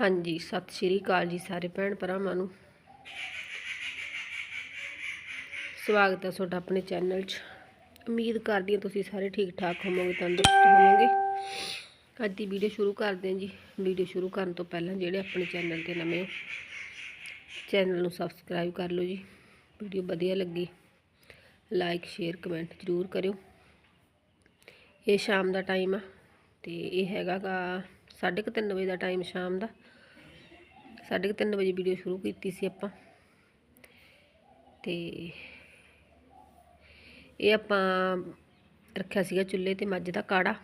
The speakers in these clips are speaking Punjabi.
ਹਾਂਜੀ, ਸਤਿ ਸ਼੍ਰੀ ਅਕਾਲ ਜੀ ਸਾਰੇ ਭੈਣ ਭਰਾਵਾਂ ਨੂੰ। ਸਵਾਗਤ ਹੈ ਤੁਹਾਡਾ ਆਪਣੇ ਚੈਨਲ 'ਚ। ਉਮੀਦ ਕਰਦੀ ਹਾਂ ਤੁਸੀਂ ਸਾਰੇ ਠੀਕ ਠਾਕ ਹੋਵੋਗੇ, ਤੰਦਰੁਸਤ ਹੋਵੋਗੇ। ਅੱਜ ਦੀ ਵੀਡੀਓ ਸ਼ੁਰੂ ਕਰਦੇ ਹਾਂ ਜੀ। ਵੀਡੀਓ ਸ਼ੁਰੂ ਕਰਨ ਤੋਂ ਪਹਿਲਾਂ ਜਿਹੜੇ ਆਪਣੇ ਚੈਨਲ ਤੇ ਨਵੇਂ ਹੋ, ਚੈਨਲ ਨੂੰ ਸਬਸਕ੍ਰਾਈਬ ਕਰ ਲਓ ਜੀ। ਵੀਡੀਓ ਵਧੀਆ ਲੱਗੀ, ਲਾਈਕ, ਸ਼ੇਅਰ, ਕਮੈਂਟ ਜ਼ਰੂਰ ਕਰਿਓ। ਇਹ ਸ਼ਾਮ ਦਾ ਟਾਈਮ ਆ ਤੇ ਇਹ ਹੈਗਾ ਗਾ ਸਾਢੇ ਕੁ ਤਿੰਨ ਵਜੇ ਦਾ ਟਾਈਮ ਸ਼ਾਮ ਦਾ। ਸਾਢੇ ਕੁ ਤਿੰਨ ਵਜੇ ਵੀਡੀਓ ਸ਼ੁਰੂ ਕੀਤੀ ਸੀ ਆਪਾਂ। ਤੇ ਇਹ ਆਪਾਂ ਰੱਖਿਆ ਸੀਗਾ ਚੁੱਲ੍ਹੇ ਤੇ ਮੱਝ ਦਾ ਕਾੜਾ।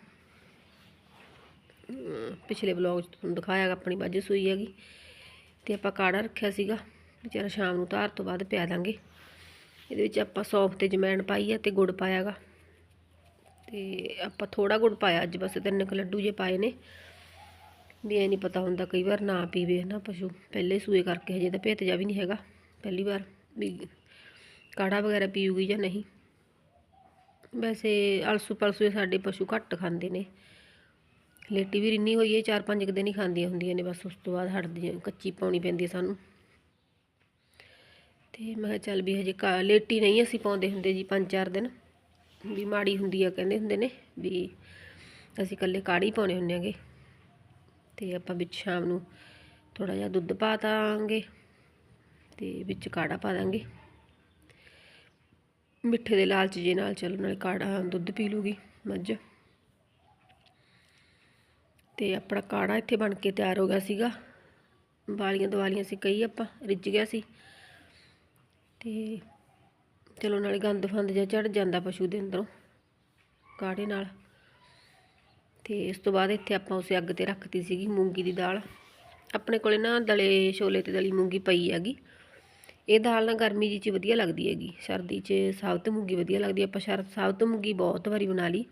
ਪਿਛਲੇ ਵਲੌਗ 'ਚ ਤੁਹਾਨੂੰ ਦਿਖਾਇਆ ਆਪਣੀ ਮੱਝ ਸੂਈ ਹੈਗੀ। ਤੇ ਆਪਾਂ ਕਾੜਾ ਰੱਖਿਆ ਸੀਗਾ, ਵਿਚਾਰਾ ਸ਼ਾਮ ਨੂੰ ਧਾਰ ਤੋਂ ਬਾਅਦ ਪਿਆ ਦਾਂਗੇ। ਇਹਦੇ ਵਿੱਚ ਆਪਾਂ ਸੌਂਫ ਤੇ ਜਮੈਣ ਪਾਈ ਆ ਤੇ ਗੁੜ ਪਾਇਆਗਾ ਤੇ ਆਪਾਂ ਥੋੜਾ ਗੁੜ ਪਾਇਆ, ਅੱਜ ਬਸ ਤਿੰਨ ਕੁ ਲੱਡੂ ਜੇ ਪਾਏ ਨੇ। ਵੀ ਇਹ ਨਹੀਂ ਪਤਾ ਹੁੰਦਾ ਕਈ ਵਾਰ ਨਾ ਪੀਵੇ ਨਾ ਪਸ਼ੂ। ਪਹਿਲੇ ਸੂਏ ਕਰਕੇ ਹਜੇ ਤਾਂ ਭੇਤ ਜਾ ਵੀ ਨਹੀਂ ਹੈਗਾ। ਪਹਿਲੀ ਵਾਰ ਵੀ ਕਾੜਾ ਵਗੈਰਾ ਪੀਊਗੀ ਜਾਂ ਨਹੀਂ। ਵੈਸੇ ਅਲਸੂ ਪਲਸੂ ਸਾਡੇ ਪਸ਼ੂ ਘੱਟ ਖਾਂਦੇ ਨੇ। ਲੇਟੀ ਵੀ ਰਿੰਨੀ ਹੋਈ ਹੈ ਚਾਰ ਪੰਜ ਕੁ ਦਿਨ ਹੀ ਖਾਂਦੀਆਂ ਹੁੰਦੀਆਂ ਨੇ, ਬਸ ਉਸ ਤੋਂ ਬਾਅਦ ਹਟਦੀਆਂ ਕੱਚੀ ਪਾਉਣੀ ਪੈਂਦੀ ਹੈ ਸਾਨੂੰ। ਤੇ ਮੈਂ ਕਿਹਾ ਚੱਲ ਵੀ ਹਜੇ ਕਾ, ਲੇਟੀ ਨਹੀਂ ਅਸੀਂ ਪਾਉਂਦੇ ਹੁੰਦੇ ਜੀ ਪੰਜ ਚਾਰ ਦਿਨ। ਵੀ ਮਾੜੀ ਹੁੰਦੀ ਆ ਕਹਿੰਦੇ ਹੁੰਦੇ ਨੇ ਵੀ ਅਸੀਂ ਇਕੱਲੇ ਕਾੜੀ ਪਾਉਣੇ ਹੁੰਦੇ ਆਂਗੇ। ਤੇ ਆਪਾਂ ਵਿੱਚ ਸ਼ਾਮ ਨੂੰ ਥੋੜਾ ਜਿਹਾ ਦੁੱਧ ਪਾ ਦਾਂਗੇ ਤੇ ਵਿੱਚ ਕਾੜਾ ਪਾ ਦਾਂਗੇ। ਮਿੱਠੇ ਦੇ ਲਾਲਚ ਜੇ ਨਾਲ ਚੱਲਣ ਨਾਲ ਕਾੜਾ ਦੁੱਧ ਪੀ ਲੂਗੀ ਮੱਝ। ਤੇ ਆਪਣਾ ਕਾੜਾ ਇੱਥੇ ਬਣ ਕੇ ਤਿਆਰ ਹੋ ਗਿਆ ਸੀਗਾ। ਵਾਲੀਆਂ ਦਵਾਲੀਆਂ ਸੀ ਕਈ ਆਪਾਂ, ਰਿੱਝ ਗਿਆ ਸੀ। ਤੇ ਚਲੋ ਨਾਲੇ ਗੰਦ ਫੰਦ ਜਿਹਾ ਝੜ ਜਾਂਦਾ ਪਸ਼ੂ ਦੇ ਅੰਦਰੋਂ, ਕਾੜੇ ਨਾਲ। ਤੇ ਇਸ ਤੋਂ ਬਾਅਦ ਇੱਥੇ ਆਪਾਂ ਉਸੇ ਅੱਗ ਤੇ ਰੱਖਤੀ ਸੀਗੀ, ਮੂੰਗੀ ਦੀ ਦਾਲ। ਆਪਣੇ ਕੋਲੇ ਨਾ ਦਲੇ ਛੋਲੇ ਤੇ ਦਲੀ ਮੂੰਗੀ ਪਈ ਹੈਗੀ। ਇਹ ਦਾਲ ਨਾ ਗਰਮੀ ਜੀ ਚ ਵਧੀਆ ਲੱਗਦੀ ਹੈਗੀ, ਸਰਦੀ ਚ ਸਾਬਤ ਮੂੰਗੀ ਵਧੀਆ ਲੱਗਦੀ ਆਪਾਂ ਸ਼ਰ, ਸਾਬਤ ਮੂੰਗੀ ਬਹੁਤ ਵਾਰੀ ਬਣਾ ਲਈ।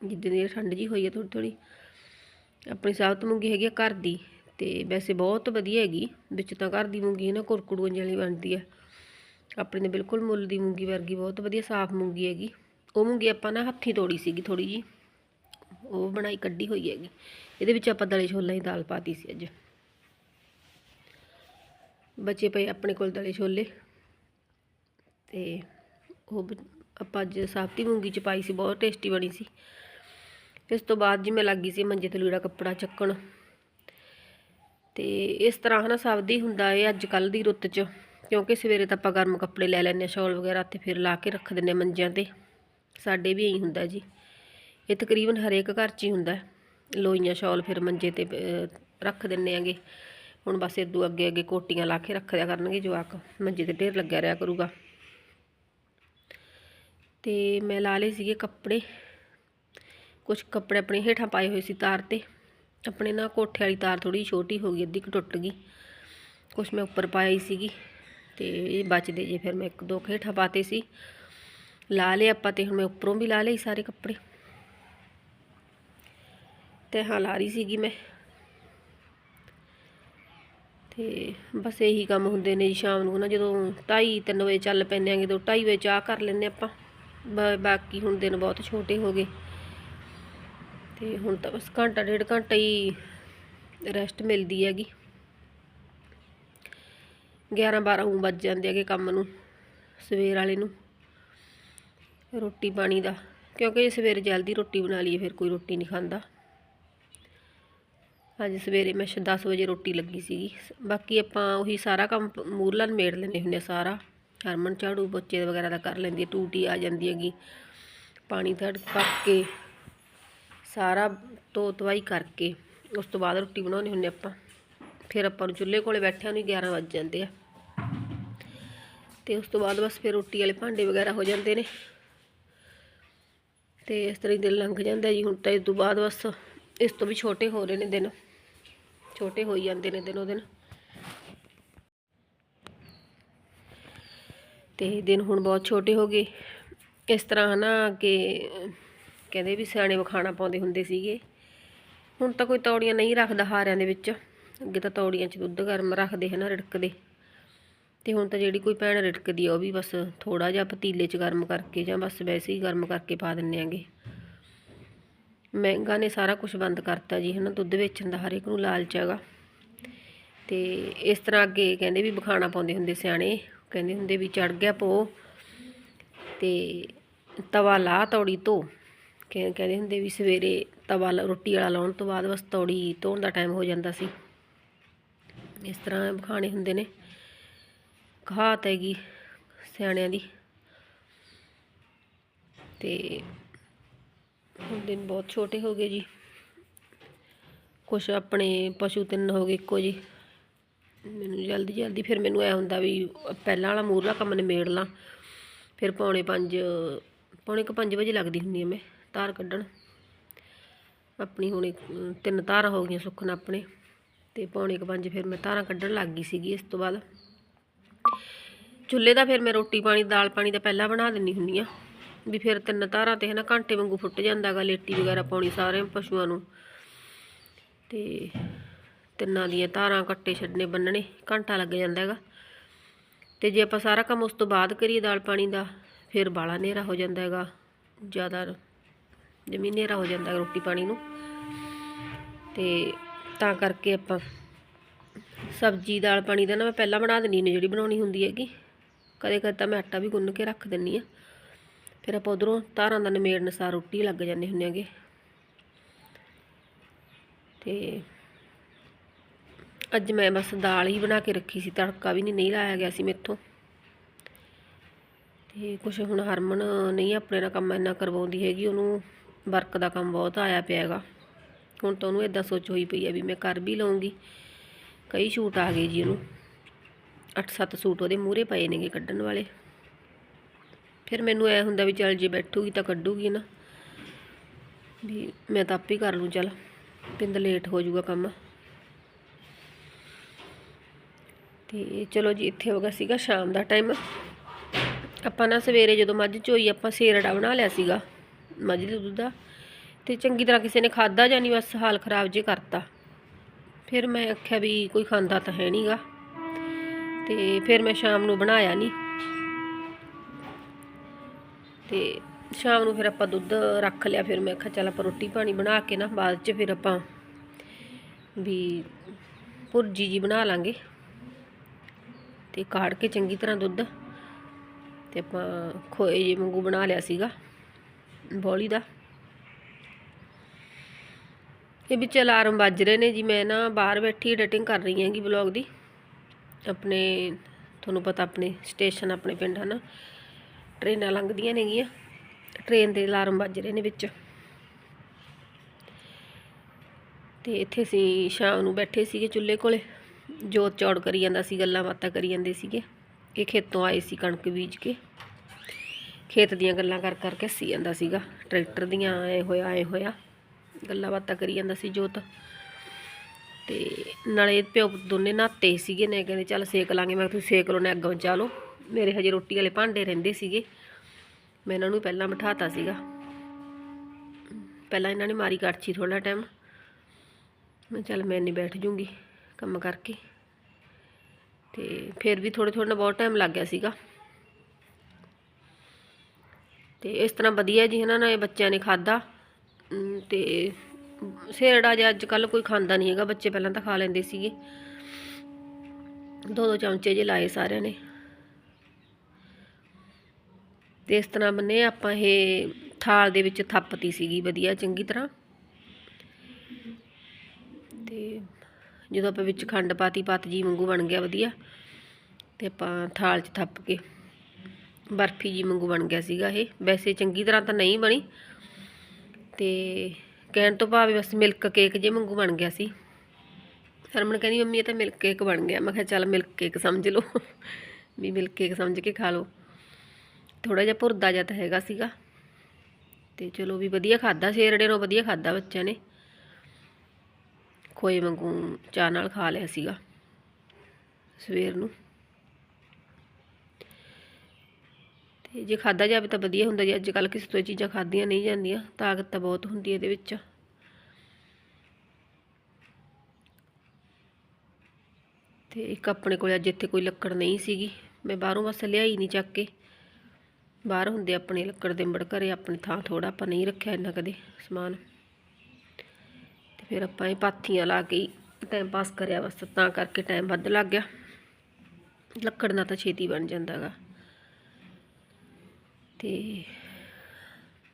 ਜਿੱਦਾਂ ਦੀ ਠੰਡ ਜੀ ਹੋਈ ਹੈ ਥੋੜੀ ਥੋੜੀ ਆਪਣੀ ਸਾਬਤ ਮੂੰਗੀ ਹੈਗੀ ਆ ਘਰ ਦੀ ਤੇ ਵੈਸੇ ਬਹੁਤ ਵਧੀਆ ਹੈਗੀ। ਵਿੱਚ ਤਾਂ ਘਰ ਦੀ ਮੂੰਗੀ ਨਾ, ਕੁਰਕੜੂਆਂ ਜਿਹੀ ਬਣਦੀ ਹੈ ਆਪਣੀ ਨੇ ਬਿਲਕੁਲ ਮੁੱਲ ਦੀ ਮੂੰਗੀ ਵਰਗੀ ਬਹੁਤ ਵਧੀਆ ਸਾਫ਼ ਮੂੰਗੀ ਹੈਗੀ। ਉਹ ਮੂੰਗੀ ਆਪਾਂ ਨਾ ਹੱਥੀਂ ਤੋੜੀ ਸੀਗੀ ਥੋੜੀ ਜੀ ਉਹ ਬਣਾਈ ਕੱਢੀ ਹੋਈ ਹੈਗੀ। ਇਹਦੇ ਵਿੱਚ ਆਪਾਂ ਦਲੇ ਛੋਲਾਂ ਦੀ ਦਾਲ ਪਾਤੀ ਸੀ ਅੱਜ। ਬਚੇ ਪਏ ਆਪਣੇ ਕੋਲ ਦਲੇ ਛੋਲੇ। ਤੇ ਉਹ ਬ- ਆਪਾਂ ਅੱਜ ਸਾਫਤੀ ਮੂੰਗੀ ਚ ਪਾਈ ਸੀ, ਬਹੁਤ ਟੇਸਟੀ ਬਣੀ ਸੀ। ਇਸ ਤੋਂ ਬਾਅਦ ਜੀ ਮੈਂ ਲੱਗੀ ਸੀ ਮੰਜੇ ਤੇ ਲੀੜਾ ਕੱਪੜਾ ਚੱਕਣ। ਤੇ ਇਸ ਤਰ੍ਹਾਂ ਹਨਾ ਸਬਦੀ ਹੁੰਦਾ ਏ ਅੱਜ ਕੱਲ ਦੀ ਰੁੱਤ 'ਚ। ਕਿਉਂਕਿ ਸਵੇਰੇ ਤਾਂ ਆਪਾਂ ਗਰਮ ਕੱਪੜੇ ਲੈ ਲੈਂਦੇ ਹਾਂ, ਸ਼ਾਲ ਵਗੈਰਾ ਤੇ ਫਿਰ ਲਾ ਕੇ ਰੱਖ ਦਿੰਦੇ ਹਾਂ ਮੰਜਿਆਂ ਤੇ। ਸਾਡੇ ਵੀ ਇਹੀ ਹੁੰਦਾ ਜੀ। ਇਹ ਤਕਰੀਬਨ ਹਰੇਕ ਘਰ 'ਚ ਹੀ ਹੁੰਦਾ ਹੈ। ਲੋਈਆਂ, ਸ਼ਾਲ ਫਿਰ ਮੰਜੇ ਤੇ ਰੱਖ ਦਿੰਨੇ ਆਂਗੇ ਹੁਣ ਬਸ ਇਦੋਂ ਅੱਗੇ ਅੱਗੇ ਕੋਟੀਆਂ ਲਾ ਕੇ ਰੱਖਿਆ ਕਰਨਗੇ ਜਵਾਕ। ਮੰਜੇ ਤੇ ਢੇਰ ਲੱਗਿਆ ਰਿਹਾ ਕਰੂਗਾ। ਤੇ ਮੈਂ ਲਾ ਲਏ ਸੀਗੇ ਕੱਪੜੇ। ਕੁਝ ਕੱਪੜੇ ਆਪਣੇ ਹੇਠਾਂ ਪਾਏ ਹੋਏ ਸੀ ਤਾਰ ਤੇ। ਆਪਣੇ ਨਾ ਕੋਠੇ ਵਾਲੀ ਤਾਰ ਥੋੜੀ ਛੋਟੀ ਹੋ ਗਈ, ਅੱਧੀ ਕੁ ਟੁੱਟ ਗਈ। ਕੁਝ ਮੈਂ ਉੱਪਰ ਪਾਈ ਸੀਗੀ। ਤੇ ਇਹ ਬਚਦੇ ਜੇ, ਫਿਰ ਮੈਂ ਇੱਕ ਦੋ ਹੇਠਾਂ ਪਾਤੇ ਸੀ। ਲਾ ਲਏ ਆਪਾਂ ਤੇ ਹੁਣ ਮੈਂ ਉੱਪਰੋਂ ਵੀ ਲਾ ਲਈ ਸਾਰੇ ਕੱਪੜੇ। ਤੇ ਹਾਂ ਲਾ ਰਹੀ ਸੀਗੀ ਮੈਂ। ਤੇ ਬਸ ਇਹੀ ਕੰਮ ਹੁੰਦੇ ਨੇ ਜੀ ਸ਼ਾਮ ਨੂੰ ਨਾ, ਜਦੋਂ 2:30 3 ਵਜੇ ਚੱਲ ਪੈਂਦੇ ਆਂਗੇ ਤਾਂ 2:30 ਵਜੇ ਚਾਹ ਕਰ ਲੈਂਦੇ ਆਪਾਂ। ਬ- ਬਾਕੀ ਹੁਣ ਦਿਨ ਬਹੁਤ ਛੋਟੇ ਹੋ ਗਏ। ਤੇ ਹੁਣ ਤਾਂ ਬਸ ਘੰਟਾ ਡੇਢ ਘੰਟਾ ਹੀ ਰੈਸਟ ਮਿਲਦੀ ਹੈਗੀ। 11 12 ਨੂੰ ਵੱਜ ਜਾਂਦੇ ਹੈਗੇ ਕੰਮ ਨੂੰ, ਸਵੇਰ ਵਾਲੇ ਨੂੰ। ਰੋਟੀ ਪਾਣੀ ਦਾ, ਕਿਉਂਕਿ ਸਵੇਰ ਜਲਦੀ ਰੋਟੀ ਬਣਾ ਲਈਏ, ਫਿਰ ਕੋਈ ਰੋਟੀ ਨਹੀਂ ਖਾਂਦਾ। ਅੱਜ ਸਵੇਰੇ ਮੈਂ 10 ਵਜੇ ਰੋਟੀ ਲੱਗੀ ਸੀਗੀ। ਬਾਕੀ ਆਪਾਂ ਉਹੀ ਸਾਰਾ ਕੰਮ ਪ- ਮੂਰਲਾ ਮੇੜ ਲੈਂਦੇ ਹੁੰਦੇ ਹਾਂ ਸਾਰਾ। ਹਰਮਨ ਝਾੜੂ ਬੱਚੇ ਵਗੈਰਾ ਦਾ ਕਰ ਲੈਂਦੀ ਹੈ ਟੂਟੀ ਆ ਜਾਂਦੀ ਹੈਗੀ। ਪਾਣੀ ਧੜ ਪੱਕ ਕੇ ਸਾਰਾ ਧੋ ਧਵਾਈ ਕਰਕੇ ਉਸ ਤੋਂ ਬਾਅਦ ਰੋਟੀ ਬਣਾਉਣੀ ਹੁੰਦੀ ਆਪਾਂ। ਫਿਰ ਆਪਾਂ ਨੂੰ ਚੁੱਲ੍ਹੇ ਕੋਲੇ ਬੈਠਿਆਂ ਨੂੰ ਹੀ 11 ਵੱਜ ਜਾਂਦੇ ਆ। ਤੇ ਉਸ ਤੋਂ ਬਾਅਦ ਬਸ ਫਿਰ ਰੋਟੀ ਵਾਲੇ ਭਾਂਡੇ ਵਗੈਰਾ ਹੋ ਜਾਂਦੇ ਨੇ। ਤੇ ਇਸ ਤਰ੍ਹਾਂ ਹੀ ਦਿਨ ਲੰਘ ਜਾਂਦਾ ਜੀ ਹੁਣ ਤਾਂ ਇਸ ਤੋਂ ਬਾਅਦ ਬਸ, ਇਸ ਤੋਂ ਵੀ ਛੋਟੇ ਹੋ ਰਹੇ ਨੇ ਦਿਨ। ਛੋਟੇ ਹੋਈ ਜਾਂਦੇ ਨੇ ਦਿਨੋ ਦਿਨ। ਤੇ ਦਿਨ ਹੁਣ ਬਹੁਤ ਛੋਟੇ ਹੋ ਗਏ। ਇਸ ਤਰ੍ਹਾਂ ਹਨਾ ਕਿ ਕਹਿੰਦੇ ਵੀ ਸਿਆਣੇ ਵਖਾਣਾ ਪਾਉਂਦੇ ਹੁੰਦੇ ਸੀਗੇ। ਹੁਣ ਤਾਂ ਕੋਈ ਤੌੜੀਆਂ ਨਹੀਂ ਰੱਖਦਾ ਹਾਰਿਆਂ ਦੇ ਵਿੱਚ। ਅੱਗੇ ਤਾਂ ਤੌੜੀਆਂ 'ਚ ਦੁੱਧ ਗਰਮ ਰੱਖਦੇ ਹਨਾ, ਰਿੜਕਦੇ। ਤੇ ਹੁਣ ਤਾਂ ਜਿਹੜੀ ਕੋਈ ਭੈਣ ਰਿੜਕਦੀ ਆ ਉਹ ਵੀ ਬਸ ਥੋੜਾ ਜਿਹਾ ਪਤੀਲੇ 'ਚ ਗਰਮ ਕਰਕੇ ਜਾਂ ਬਸ ਵੈਸੇ ਹੀ ਗਰਮ ਕਰਕੇ ਪਾ ਦਿੰਨੇ ਆਂਗੇ। ਮਹਿੰਗਾ ਨੇ ਸਾਰਾ ਕੁਝ ਬੰਦ ਕਰਤਾ ਜੀ, ਹਨਾ, ਦੁੱਧ ਵੇਚਣ ਦਾ ਹਰ ਇੱਕ ਨੂੰ ਲਾਲਚ ਹੈਗਾ। ਤੇ ਇਸ ਤਰ੍ਹਾਂ ਅੱਗੇ ਕਹਿੰਦੇ ਵੀ ਬਖਾਣਾ ਪਾਉਂਦੇ ਹੁੰਦੇ ਸਿਆਣੇ, ਕਹਿੰਦੇ ਹੁੰਦੇ ਵੀ ਚੜ ਗਿਆ ਪੋ ਤੇ ਤਵਾ ਲਾ ਤੌੜੀ ਧੋ। ਕਹਿੰਦੇ ਹੁੰਦੇ ਵੀ ਸਵੇਰੇ ਤਵਾ ਲਾ- ਰੋਟੀ ਵਾਲਾ ਲਾਉਣ ਤੋਂ ਬਾਅਦ ਬਸ ਤੌੜੀ ਧੋਣ ਦਾ ਟਾਈਮ ਹੋ ਜਾਂਦਾ ਸੀ। ਇਸ ਤਰ੍ਹਾਂ ਬਖਾਣੇ ਹੁੰਦੇ ਨੇ। ਕਹਾਤ ਹੈਗੀ ਸਿਆਣਿਆਂ ਦੀ। ਤੇ ਹੁਣ ਦਿਨ ਬਹੁਤ ਛੋਟੇ ਹੋ ਗਏ ਜੀ। ਕੁਛ ਆਪਣੇ ਪਸ਼ੂ ਤਿੰਨ ਹੋ ਗਏ ਇੱਕੋ ਜੀ ਮੈਨੂੰ ਜਲਦੀ ਜਲਦੀ ਫਿਰ ਮੈਨੂੰ ਐ ਹੁੰਦਾ ਵੀ ਪਹਿਲਾਂ ਵਾਲਾ ਮੂਰਲਾ ਕੰਮ ਨਿਮੇੜ ਲਾਂ। ਫਿਰ ਪੌਣੇ 5 ਪੌਣੇ ਕੁ 5 ਵਜੇ ਲੱਗਦੀ ਹੁੰਦੀ ਆ ਮੈਂ ਧਾਰ ਕੱਢਣ। ਆਪਣੀ ਹੁਣ ਇੱਕ, ਤਿੰਨ ਧਾਰਾਂ ਹੋ ਗਈਆਂ ਸੁੱਖਣ ਆਪਣੇ। ਤੇ ਪੌਣੇ ਕੁ 5 ਫਿਰ ਮੈਂ ਧਾਰਾਂ ਕੱਢਣ ਲੱਗ ਗਈ ਸੀਗੀ ਇਸ ਤੋਂ ਬਾਅਦ। ਚੁੱਲ੍ਹੇ ਦਾ ਫਿਰ ਮੈਂ ਰੋਟੀ ਪਾਣੀ ਦਾਲ ਪਾਣੀ ਤਾਂ ਪਹਿਲਾਂ ਬਣਾ ਦਿੰਦੀ ਹੁੰਦੀ ਆ। ਵੀ ਫਿਰ ਤਿੰਨ ਧਾਰਾਂ ਤੇ ਹਨਾ ਘੰਟੇ ਵਾਂਗੂ ਫੁੱਟ ਜਾਂਦਾਗਾ, ਲੇਟੀ ਵਗੈਰਾ ਪਾਉਣੀ ਸਾਰੇ ਪਸ਼ੂਆਂ ਨੂੰ। ਤੇ ਤਿੰਨਾਂ ਦੀਆਂ ਧਾਰਾਂ ਕੱਟੇ ਛੱਡਣੇ ਬੰਨਣੇ, ਘੰਟਾ ਲੱਗ ਜਾਂਦਾ ਹੈਗਾ ਤੇ ਜੇ ਆਪਾਂ ਸਾਰਾ ਕੰਮ ਉਸ ਤੋਂ ਬਾਅਦ ਕਰੀਏ ਦਾਲ ਪਾਣੀ ਦਾ, ਫਿਰ ਬਾਲਾ ਹਨੇਰਾ ਹੋ ਜਾਂਦਾ ਹੈਗਾ ਜ਼ਿਆਦਾ ਜਮੀ ਹਨੇਰਾ ਹੋ ਜਾਂਦਾ ਰੋਟੀ ਪਾਣੀ ਨੂੰ। ਤੇ ਤਾਂ ਕਰਕੇ ਆਪਾਂ ਸਬਜ਼ੀ, ਦਾਲ ਪਾਣੀ ਦਾ ਨਾ ਮੈਂ ਪਹਿਲਾਂ ਬਣਾ ਦਿੰਦੀ ਨੇ ਜਿਹੜੀ ਬਣਾਉਣੀ ਹੁੰਦੀ ਹੈਗੀ। ਕਦੇ ਕਦੇ ਤਾਂ ਮੈਂ ਆਟਾ ਵੀ ਗੁੰਨ ਕੇ ਰੱਖ ਦਿੰਨੀ ਆ ਫਿਰ ਆਪਾਂ ਉਧਰੋਂ ਧਾਰਾਂ ਦਾ ਨਮੇੜ ਸਾਰ ਰੋਟੀ ਲੱਗ ਜਾਂਦੇ ਹੁੰਦੇ ਹੈਗੇ। ਤੇ ਅੱਜ ਮੈਂ ਬਸ ਦਾਲ ਹੀ ਬਣਾ ਕੇ ਰੱਖੀ ਸੀ, ਤੜਕਾ ਵੀ ਨਹੀਂ ਨਹੀਂ ਲਾਇਆ ਗਿਆ ਸੀ ਮੇਥੋਂ। ਤੇ ਕੁਛ ਹੁਣ ਹਰਮਨ ਨਹੀਂ ਆਪਣੇ ਨਾਲ ਕੰਮ ਇੰਨਾ ਕਰਵਾਉਂਦੀ ਹੈਗੀ, ਉਹਨੂੰ ਵਰਕ ਦਾ ਕੰਮ ਬਹੁਤ ਆਇਆ ਪਿਆ ਹੈਗਾ। ਹੁਣ ਤਾਂ ਉਹਨੂੰ ਇਦਾਂ ਸੋਚ ਹੋਈ ਪਈ ਹੈ ਵੀ ਮੈਂ ਕਰ ਵੀ ਲਵਾਂਗੀ ਕਈ ਸ਼ੂਟ ਆ ਗਏ ਜੀ ਉਹਨੂੰ। 8-7 ਸੂਟ ਉਹਦੇ ਮੂਹਰੇ ਪਏ ਨੇਗੇ ਕੱਢਣ ਵਾਲੇ। ਫਿਰ ਮੈਨੂੰ ਐ ਹੁੰਦਾ ਵੀ ਚੱਲ ਜੇ ਬੈਠੂਗੀ ਤਾਂ ਕੱਢੂਗੀ ਨਾ। ਵੀ ਮੈਂ ਤਾਂ ਆਪੇ ਕਰ ਲੂੰ ਚੱਲ। ਪਿੰਡ ਲੇਟ ਹੋ ਜਾਊਗਾ ਕੰਮ। ਤੇ ਚਲੋ ਜੀ, ਇੱਥੇ ਹੋ ਗਿਆ ਸੀਗਾ ਸ਼ਾਮ ਦਾ ਟਾਈਮ ਆਪਾਂ ਨਾ ਸਵੇਰੇ ਜਦੋਂ ਮੱਝ ਚੋਈ, ਆਪਾਂ ਸੇਰੜਾ ਬਣਾ ਲਿਆ ਸੀਗਾ, ਮੱਝ ਦੇ ਦੁੱਧ ਦਾ। ਤੇ ਚੰਗੀ ਤਰ੍ਹਾਂ ਕਿਸੇ ਨੇ ਖਾਦਾ ਜਾਂ ਨਹੀਂ, ਬਸ ਹਾਲ ਖਰਾਬ ਜੇ ਕਰਤਾ। ਫਿਰ ਮੈਂ ਆਖਿਆ ਵੀ ਕੋਈ ਖਾਂਦਾ ਤਾਂ ਹੈ ਨਹੀਂਗਾ ਤੇ ਫਿਰ ਮੈਂ ਸ਼ਾਮ ਨੂੰ ਬਣਾਇਆ ਨਹੀਂ ਤੇ ਸ਼ਾਮ ਨੂੰ ਫਿਰ ਆਪਾਂ ਦੁੱਧ ਰੱਖ ਲਿਆ, ਫਿਰ ਮੈਂ ਕਿਹਾ ਚੱਲ ਆਪਾਂ ਰੋਟੀ ਪਾਣੀ ਬਣਾ ਕੇ ਨਾ, ਬਾਅਦ 'ਚ ਫਿਰ ਆਪਾਂ ਵੀ ਭੁਰਜੀ ਜੀ ਬਣਾ ਲਾਂਗੇ ਤੇ ਕਾੜ ਕੇ ਚੰਗੀ ਤਰ੍ਹਾਂ ਦੁੱਧ ਤੇ ਆਪਾਂ ਖੋਏ ਜੀ ਵਾਂਗੂ ਬਣਾ ਲਿਆ ਸੀਗਾ ਬੋਲੀ ਦਾ। ਇਹ ਵਿੱਚ ਅਲਾਰਮ ਵੱਜ ਰਹੇ ਨੇ ਜੀ, ਮੈਂ ਨਾ ਬਾਹਰ ਬੈਠੀ ਐਡੀਟਿੰਗ ਕਰ ਰਹੀ ਹੈਗੀ ਵਲੌਗ ਦੀ। ਆਪਣੇ, ਤੁਹਾਨੂੰ ਪਤਾ ਆਪਣੇ ਸਟੇਸ਼ਨ ਆਪਣੇ ਪਿੰਡ ਹਨ। ਟ੍ਰੇਨਾਂ ਲੰਘਦੀਆਂ ਨੇਗੀਆਂ। ਟ੍ਰੇਨ ਦੇ ਅਲਾਰਮ ਵੱਜ ਰਹੇ ਨੇ ਵਿੱਚ। ਤੇ ਇੱਥੇ ਅਸੀਂ ਸ਼ਾਮ ਨੂੰ ਬੈਠੇ ਸੀਗੇ ਚੁੱਲ੍ਹੇ ਕੋਲੇ। ਜੋਤ ਚੌੜ ਕਰੀ ਜਾਂਦਾ ਸੀ, ਗੱਲਾਂ ਬਾਤਾਂ ਕਰੀ ਜਾਂਦੇ ਸੀਗੇ। ਇਹ ਖੇਤੋਂ ਆਏ ਸੀ ਕਣਕ ਬੀਜ ਕੇ। ਖੇਤ ਦੀਆਂ ਗੱਲਾਂ ਕਰ ਕਰ ਕੇ ਜਾਂਦਾ ਸੀਗਾ। ਟਰੈਕਟਰ ਦੀਆਂ ਐ ਹੋਇਆ ਐ ਹੋਇਆ। ਗੱਲਾਂ ਬਾਤਾਂ ਕਰੀ ਜਾਂਦਾ ਸੀ ਜੋਤ। ਤੇ ਨਾਲੇ ਪਿਓ ਪੁੱਤ ਦੋਨੇ ਨਹਾਤੇ ਸੀਗੇ ਨੇ, ਕਹਿੰਦੇ ਚੱਲ ਸੇਕ ਲਾਂਗੇ। ਮੈਂ ਕਿਹਾ ਤੁਸੀਂ ਸੇਕ ਲਓ, ਨੇ ਅੱਗ ਬਚਾ ਲਓ ਮੇਰੇ ਹਜੇ ਰੋਟੀ ਵਾਲੇ ਭਾਂਡੇ ਰਹਿੰਦੇ ਸੀਗੇ। ਮੈਂ ਇਹਨਾਂ ਨੂੰ ਪਹਿਲਾਂ ਬਿਠਾਤਾ ਸੀਗਾ। ਪਹਿਲਾਂ ਇਹਨਾਂ ਨੇ ਮਾਰੀ ਕੜਛੀ ਥੋੜਾ ਟਾਈਮ ਮੈਂ ਚੱਲ ਮੈਂ ਨਹੀਂ ਬੈਠ ਜੂੰਗੀ ਕੰਮ ਕਰਕੇ। ਤੇ ਫਿਰ ਵੀ ਥੋੜੇ ਥੋੜੇ ਨਾਲ ਬਹੁਤ ਟਾਈਮ ਲੱਗ ਗਿਆ ਸੀਗਾ। ਤੇ ਇਸ ਤਰ੍ਹਾਂ ਵਧੀਆ ਜੀ ਇਹਨਾਂ ਨੇ ਬੱਚਿਆਂ ਨੇ ਖਾਦਾ ਤੇ ਸੇਰੜਾ ਜਿਹਾ ਅੱਜ ਕੱਲ ਕੋਈ ਖਾਂਦਾ ਨਹੀਂ ਹੈਗਾ, ਬੱਚੇ ਪਹਿਲਾਂ ਤਾਂ ਖਾ ਲੈਂਦੇ ਸੀਗੇ। ਦੋ ਦੋ ਚਮਚੇ ਜੇ ਲਾਏ ਸਾਰਿਆਂ ਨੇ। ਤੇ ਇਸ ਤਰ੍ਹਾਂ ਬੰਨੇ ਆਪਾਂ ਇਹ ਥਾਲ ਦੇ ਵਿੱਚ ਥੱਪਤੀ ਸੀਗੀ, ਵਧੀਆ, ਚੰਗੀ ਤਰ੍ਹਾਂ। ਤੇ ਜਦੋਂ ਆਪਾਂ ਵਿੱਚ ਖੰਡ ਪਾਤੀ ਪੱਤ ਜੀ ਵਾਂਗੂ ਬਣ ਗਿਆ ਵਧੀਆ। ਤੇ ਆਪਾਂ ਥਾਲ 'ਚ ਥੱਪ ਕੇ, ਬਰਫੀ ਜੀ ਵਾਂਗੂ ਬਣ ਗਿਆ ਸੀਗਾ ਇਹ। ਵੈਸੇ ਚੰਗੀ ਤਰ੍ਹਾਂ ਤਾਂ ਨਹੀਂ ਬਣੀ। ਤੇ ਕਹਿਣ ਤੋਂ ਭਾਵੇਂ ਬਸ ਮਿਲਕ ਕੇਕ ਜੇ ਵਾਂਗੂ ਬਣ ਗਿਆ ਸੀ। ਹਰਮਨ ਕਹਿੰਦੀ, ਮੰਮੀ, ਇਹ ਤਾਂ ਮਿਲਕ ਕੇਕ ਬਣ ਗਿਆ। ਮੈਂ ਕਿਹਾ, ਚੱਲ ਮਿਲਕ ਕੇਕ ਸਮਝ ਲਓ। ਵੀ ਮਿਲਕ ਕੇਕ ਸਮਝ ਕੇ ਖਾ ਲਓ। ਥੋੜਾ ਜਿਹਾ ਭੁਰਦਾ ਜਿਹਾ ਤਾਂ ਹੈਗਾ ਸੀਗਾ। ਤੇ ਚਲੋ ਵੀ ਵਧੀਆ ਖਾਦਾ ਸ਼ੇਰੜੇ ਨੂੰ ਵਧੀਆ ਖਾਦਾ ਬੱਚਿਆਂ ਨੇ। ਖੋਏ ਵਾਂਗੂ ਚਾਹ ਨਾਲ ਖਾ ਲਿਆ ਸੀਗਾ ਸਵੇਰ ਨੂੰ। ਤੇ ਜੇ ਖਾਦਾ ਜਾਵੇ ਤਾਂ ਵਧੀਆ ਹੁੰਦਾ, ਜੀ ਅੱਜ ਕੱਲ ਕਿਸੇ ਤੋਂ ਇਹ ਚੀਜ਼ਾਂ ਖਾਦੀਆਂ ਨਹੀਂ ਜਾਂਦੀਆਂ, ਤਾਕਤ ਤਾਂ ਬਹੁਤ ਹੁੰਦੀ ਇਹਦੇ ਵਿੱਚ। ਤੇ ਇੱਕ ਆਪਣੇ ਕੋਲ ਅੱਜ ਇੱਥੇ ਕੋਈ ਲੱਕੜ ਨਹੀਂ ਸੀਗੀ। ਮੈਂ ਬਾਹਰੋਂ ਬਸ ਲਿਆਈ ਨਹੀਂ ਚੱਕ ਕੇ। ਬਾਹਰ ਹੁੰਦੇ ਆਪਣੇ ਲੱਕੜ ਦੇ ਅੰਬੜ ਘਰੇ, ਆਪਣੀ ਥਾਂ ਥੋੜਾ ਆਪਾਂ ਨਹੀਂ ਰੱਖਿਆ ਇੰਨਾ ਕਦੇ ਸਮਾਨ। ਤੇ ਫਿਰ ਆਪਾਂ ਇਹ ਪਾਥੀਆਂ ਲਾ ਕੇ ਟਾਈਮ ਪਾਸ ਕਰਿਆ ਬਸ, ਤਾਂ ਕਰਕੇ ਟਾਈਮ ਵੱਧ ਲੱਗ ਗਿਆ। ਲੱਕੜ ਨਾਲ ਤਾਂ ਛੇਤੀ ਬਣ ਜਾਂਦਾ ਗਾ। ਤੇ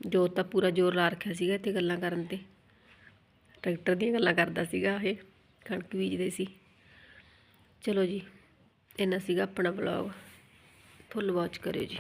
ਜੋ ਤਾਂ ਪੂਰਾ ਜ਼ੋਰ ਲਾ ਰੱਖਿਆ ਸੀਗਾ ਇੱਥੇ ਗੱਲਾਂ ਕਰਨ ਤੇ। ਟਰੈਕਟਰ ਦੀਆਂ ਗੱਲਾਂ ਕਰਦਾ ਸੀਗਾ ਇਹ, ਕਣਕ ਬੀਜਦੇ ਸੀ। ਚਲੋ ਜੀ, ਇੰਨਾ ਸੀਗਾ ਆਪਣਾ ਵਲੌਗ ਫੁੱਲ ਵਾਚ ਕਰਿਓ ਜੀ।